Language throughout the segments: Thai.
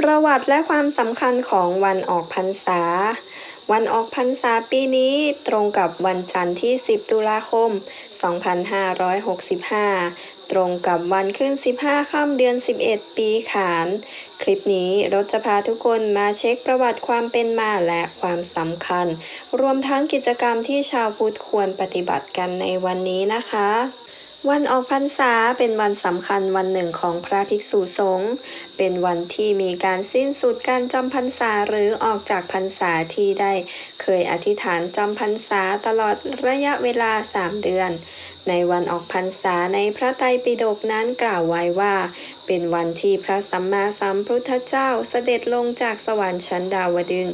ประวัติและความสำคัญของวันออกพรรษา วันออกพรรษาปีนี้ตรงกับวันจันทร์ที่ 10 ตุลาคม 2565 ตรงกับวันขึ้น 15 ค่ำเดือน 11 ปีขาน คลิปนี้รถจะพาทุกคนมาเช็คประวัติความเป็นมาและความสำคัญ รวมทั้งกิจกรรมที่ชาวพุทธควรปฏิบัติกันในวันนี้นะคะ วันออกพรรษาเป็นวันสำคัญวันหนึ่งของพระภิกษุสงฆ์ เป็นวันที่มีการสิ้นสุดการจำพรรษาหรือออกจากพรรษาที่ได้ เคยอธิษฐานจำพรรษาตลอดระยะเวลาสามเดือน ในวันออกพรรษาในพระไตรปิฎกนั้นกล่าวไว้ว่า เป็นวันที่พระสัมมาสัมพุทธเจ้าเสด็จลงจากสวรรค์ชั้นดาวดึง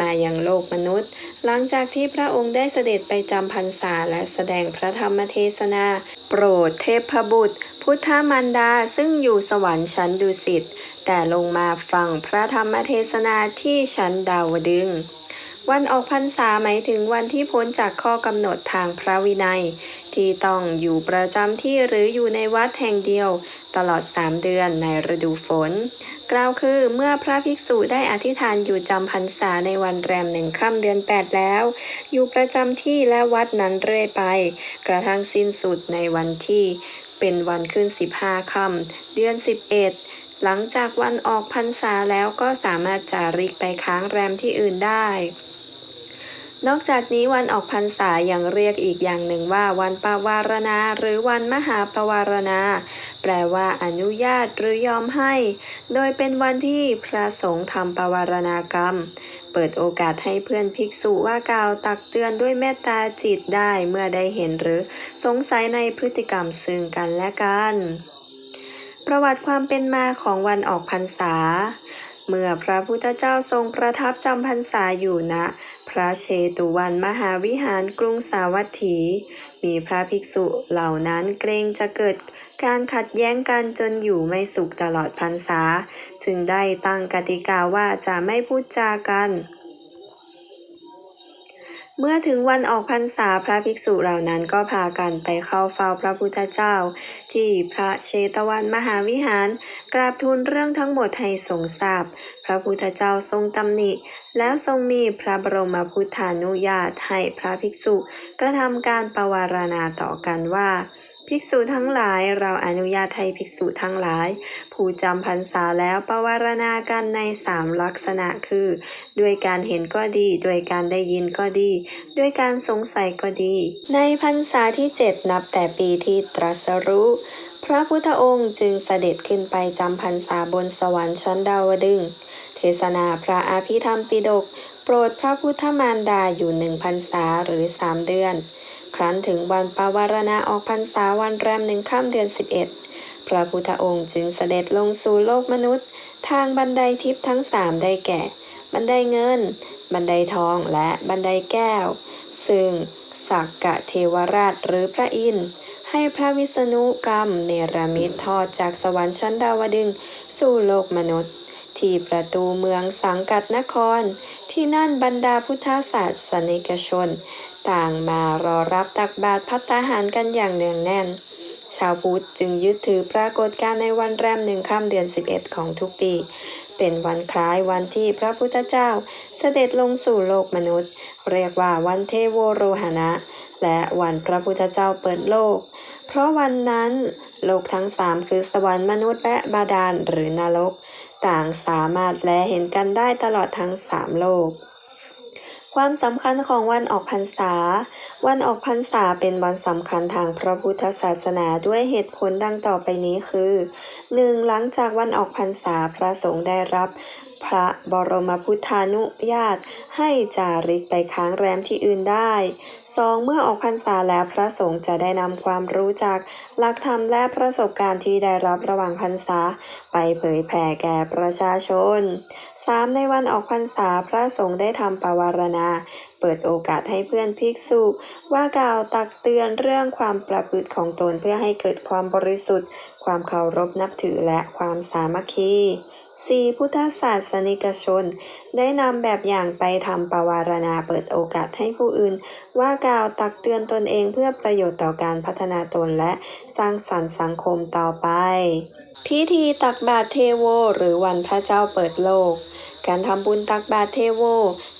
มายังโลกมนุษย์ หลังจากที่พระองค์ได้เสด็จไปจำพรรษาและแสดงพระธรรมเทศนา โปรดเทพบุตร พุทธมารดาซึ่งอยู่สวรรค์ชั้นดุสิตแต่ลงมาฟังพระธรรมเทศนาที่ชั้นดาวดึงวันออกพรรษาหมายถึงวันที่พ้นจากข้อกำหนดทางพระวินัย ที่ต้องอยู่ประจำที่หรืออยู่ในวัดแห่งเดียว ตลอดสามเดือนในฤดูฝน กล่าวคือเมื่อพระภิกษุได้อธิษฐานอยู่จำพรรษาในวันแรมหนึ่งค่ำเดือน 8 แล้ว อยู่ประจำที่และวัดนั้นเรื่อยไป กระทั่งสิ้นสุดในวันที่เป็นวันขึ้น 15ค่ำเดือน 11 หลังจากวันออกพรรษาแล้วก็สามารถจาริกไปค้างแรมที่อื่นได้ นอกจากนี้วันออกพรรษายังเรียกอีกอย่างหนึ่งว่าวันปวารณา หรือวันมหาปวารณา แปลว่าอนุญาตหรือยอมให้ โดยเป็นวันที่พระสงฆ์ทำปวารณากรรม เปิดโอกาสให้เพื่อนภิกษุว่ากล่าวตักเตือนด้วยเมตตาจิตได้เมื่อได้เห็นหรือสงสัยในพฤติกรรมซึ่งกันและกัน ประวัติความเป็นมาของวันออกพรรษา เมื่อพระพุทธเจ้าทรงประทับจำพรรษาอยู่ณ พระเชตุวันมหาวิหารกรุงสาวัตถี มีพระภิกษุเหล่านั้นเกรงจะเกิดการขัดแย้งกันจนอยู่ไม่สุขตลอดพรรษา จึงได้ตั้งกติกาว่าจะไม่พูดจากัน เมื่อถึงวันออกพรรษาพระภิกษุเหล่านั้นก็พากันไปเข้าเฝ้าพระพุทธเจ้า ที่พระเชตวันมหาวิหาร กราบทูลเรื่องทั้งหมดให้ทรงทราบ พระพุทธเจ้าทรงตำหนิ แล้วทรงมีพระบรมพุทธานุญาตให้พระภิกษุ กระทำการปวารณาต่อกันว่า ภิกษุทั้งหลายเราอนุญาตให้ภิกษุทั้งหลาย ผู้จำพรรษาแล้วปวารณากันในสามลักษณะคือ ด้วยการเห็นก็ดี ด้วยการได้ยินก็ดี ด้วยการสงสัยก็ดี ในพรรษาที่เจ็ดนับแต่ปีที่ตรัสรู้พระพุทธองค์จึงเสด็จขึ้นไปจำพรรษาบนสวรรค์ชั้นดาวดึงเทศนาพระอภิธรรมปิฎกโปรดพระพุทธมารดาอยู่หนึ่งพรรษาหรือสามเดือน ครั้นถึงวันปาวารณาออกพรรษาวันแรมหนึ่งค่ำเดือน 11 พระพุทธองค์จึงเสด็จลงสู่โลกมนุษย์ ทางบันไดทิพย์ทั้งสามได้แก่ บันไดเงิน บันไดทองและบันไดแก้ว ซึ่งสักกะเทวราชหรือพระอินทร์ให้พระวิษณุกรรมเนรมิตทอดจากสวรรค์ชั้นดาวดึงส์สู่โลกมนุษย์ ที่ประตูเมืองสังกัดนคร ที่นั่นบรรดาพุทธศาสนิกชน ต่างมารอรับตักบาตรพัตตาหารกันอย่างเนืองแน่น ชาวพุทธจึงยึดถือปรากฏการในวันแรมหนึ่งค่ำเดือน 11 ของทุกปี เป็นวันคล้ายวันที่พระพุทธเจ้าเสด็จลงสู่โลกมนุษย์ เรียกว่าวันเทโวโรหณะ และวันพระพุทธเจ้าเปิดโลก เพราะวันนั้นโลกทั้งสามคือสวรรค์มนุษย์และบาดาลหรือนรก ต่างสามารถแลเห็นกันได้ตลอดทั้งสามโลก ความสำคัญของวันออกพรรษา วันออกพรรษาเป็นวันสำคัญทางพระพุทธศาสนาด้วยเหตุผลดังต่อไปนี้คือ 1. หลังจากวันออกพรรษาพระสงฆ์ได้รับ พระบรมพุทธานุญาต ให้จาริกไปค้างแรมที่อื่นได้ 2. เมื่อออกพรรษาแล้วพระสงฆ์จะได้นำความรู้จากหลักธรรมและประสบการณ์ที่ได้รับระหว่างพรรษา ไปเผยแผ่แก่ประชาชน 3. ในวันออกพรรษาพระสงฆ์ได้ทำปวารณา เปิดโอกาสให้เพื่อนภิกษุ ว่ากล่าวตักเตือนเรื่องความประพฤติของตนเพื่อให้เกิดความบริสุทธิ์ ความเคารพนับถือและความสามัคคี 4. พุทธศาสนิกชน ได้นำแบบอย่างไปทำปวารณาเปิดโอกาสให้ผู้อื่น ว่ากล่าวตักเตือนตนเองเพื่อประโยชน์ต่อการพัฒนาตนและสร้างสรรค์สังคมต่อไป พิธีตักบาตรเทโว หรือวันพระเจ้าเปิดโลก การทำบุญตักบาตรเทโว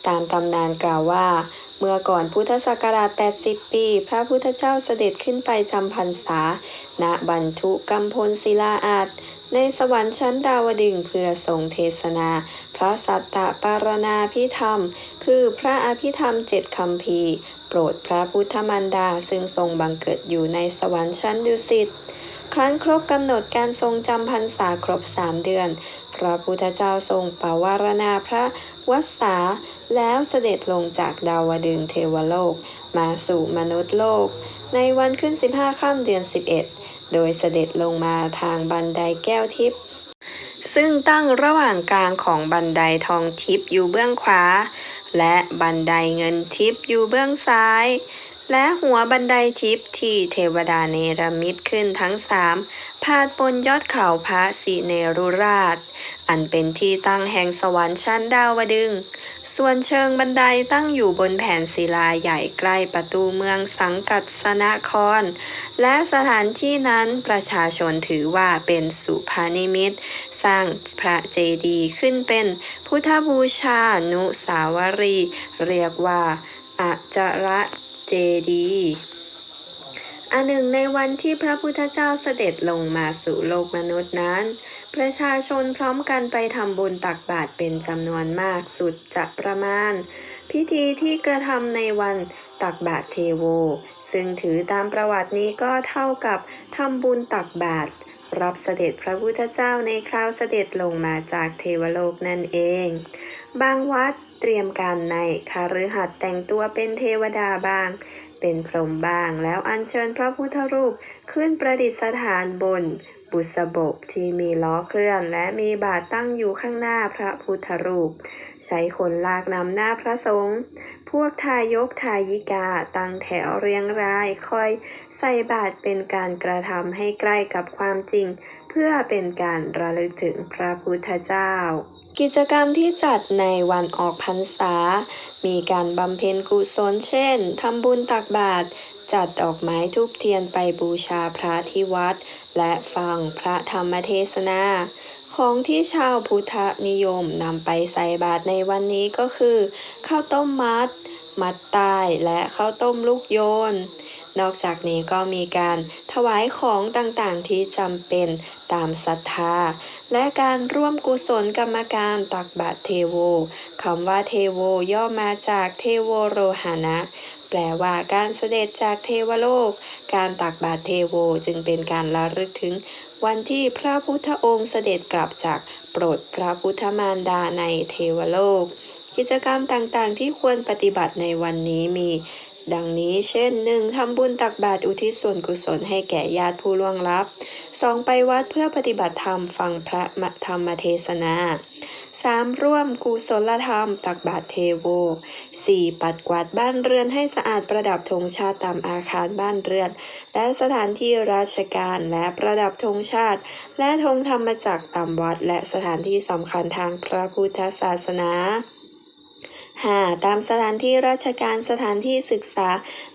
ตามตำนานกล่าวว่า เมื่อก่อนพุทธศักราช 80 ปี พระพุทธเจ้าเสด็จขึ้นไปจำพรรษา ณบรรทุกัมพลศิลาอาจในสวรรค์ชั้นดาวดึงเพื่อทรงเทศนา พระสัตตปารณาพิธรรม คือพระอภิธรรมเจ็ดคำพีโปรดพระพุทธมารดาซึ่งทรงบังเกิดอยู่ในสวรรค์ชั้นดุสิต ครั้นครบกำหนดการทรงจำพรรษาครบสามเดือน พระพุทธเจ้าทรงปวารณาพระวัสสาแล้วเสด็จลงจากดาวดึงเทวโลก มาสู่มนุษย์โลก ในวันขึ้น 15ค่ำเดือน 11 โดยเสด็จลงมาทางบันไดแก้วทิพย์ซึ่งตั้งระหว่างกลางของบันไดทองทิพย์อยู่เบื้องขวา และบันไดเงินทิพย์อยู่เบื้องซ้าย และหัวบันไดทิพย์ที่เทวดาเนรมิตขึ้นทั้งสามพาดบนยอดเขาพระสิเนรุราช อันเป็นที่ตั้งแห่งสวรรค์ชั้นดาวดึง ส่วนเชิงบันไดตั้งอยู่บนแผ่นศิลาใหญ่ใกล้ประตูเมืองสังกัดสนคร และสถานที่นั้นประชาชนถือว่าเป็นสุภานิมิต สร้างพระเจดีย์ขึ้นเป็นพุทธบูชานุสาวรี เรียกว่าอาจระ ดีย์อันหนึ่งในวันที่พระพุทธเจ้าเสด็จลงมาสู่โลกมนุษย์นั้น ประชาชนพร้อมกันไปทำบุญตักบาตรเป็นจำนวนมากสุดจะประมาณ พิธีที่กระทำในวันตักบาตรเทโว ซึ่งถือตามประวัตินี้ก็เท่ากับทำบุญตักบาตรรับเสด็จพระพุทธเจ้าในคราวเสด็จลงมาจากเทวโลกนั่นเอง บางวัด เตรียมการในคาฤหัสถ์แต่งตัวเป็นเทวดาบาง เป็นพรหมบ้างแล้วอัญเชิญพระพุทธรูปขึ้นประดิษฐานบน บุษบกที่มีล้อเคลื่อนและมีบาทตั้งอยู่ข้างหน้าพระพุทธรูป ใช้คนลากนำหน้าพระสงฆ์พวกทายกทายิกาตั้งแถวเรียงรายคอยใส่บาตรเป็นการกระทำให้ใกล้กับความจริง เพื่อเป็นการระลึกถึงพระพุทธเจ้า กิจกรรมที่จัดในวันออกพรรษา มีการบำเพ็ญกุศลเช่น ทำบุญตักบาตร จัดดอกไม้ทูบเทียนไปบูชาพระที่วัด และฟังพระธรรมเทศนา ของที่ชาวพุทธนิยมนำไปใส่บาตรในวันนี้ก็คือ ข้าวต้มมัด มัดใต้และข้าวต้มลูกโยน นอกจากนี้ก็มีการถวายของต่างๆที่จำเป็นตามศรัทธา และการร่วมกุศลกรรมการตักบาตรเทโวคำว่าเทโวย่อมาจากเทโวโรหานะแปลว่าการเสด็จจากเทวโลก การตักบาตรเทโวจึงเป็นการระลึกถึงวันที่พระพุทธองค์เสด็จกลับจากโปรดพระพุทธมารดาในเทวโลก กิจกรรมต่างๆ ที่ควรปฏิบัติในวันนี้มี ดังนี้เช่น 1. ทำบุญตักบาตรอุทิศส่วนกุศลให้แก่ญาติผู้ล่วงลับ 2. ไปวัดเพื่อปฏิบัติธรรมฟังพระธรรมเทศนา 3. ร่วมกุศลธรรม ตักบาตรเทโว 4. ปัดกวาดบ้านเรือนให้สะอาดประดับธงชาติตามอาคารบ้านเรือน และสถานที่ราชการและประดับธงชาติ และธงธรรมจักรตามวัด และสถานที่สำคัญทางพระพุทธศาสนา 5. ตามสถานที่ราชการสถานที่ศึกษา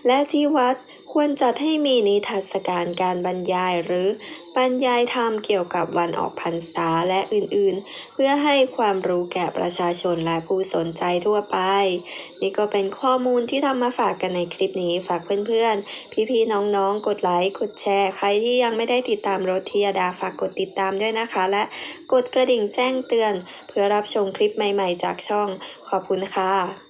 และที่วัด ควรจัดให้มีนิทรรศการการบรรยายหรือบรรยายธรรมเกี่ยวกับวันออกพรรษาและอื่นๆ เพื่อให้ความรู้แก่ประชาชนและผู้สนใจทั่วไป นี่ก็เป็นข้อมูลที่ทำมาฝากกันในคลิปนี้ฝากเพื่อนๆ พี่ๆ น้องๆ กดไลค์กดแชร์ ใครที่ยังไม่ได้ติดตามรถทียดาฝากกดติดตามด้วยนะคะ และกดกระดิ่งแจ้งเตือน เพื่อรับชมคลิปใหม่ๆ จากช่องขอบคุณค่ะ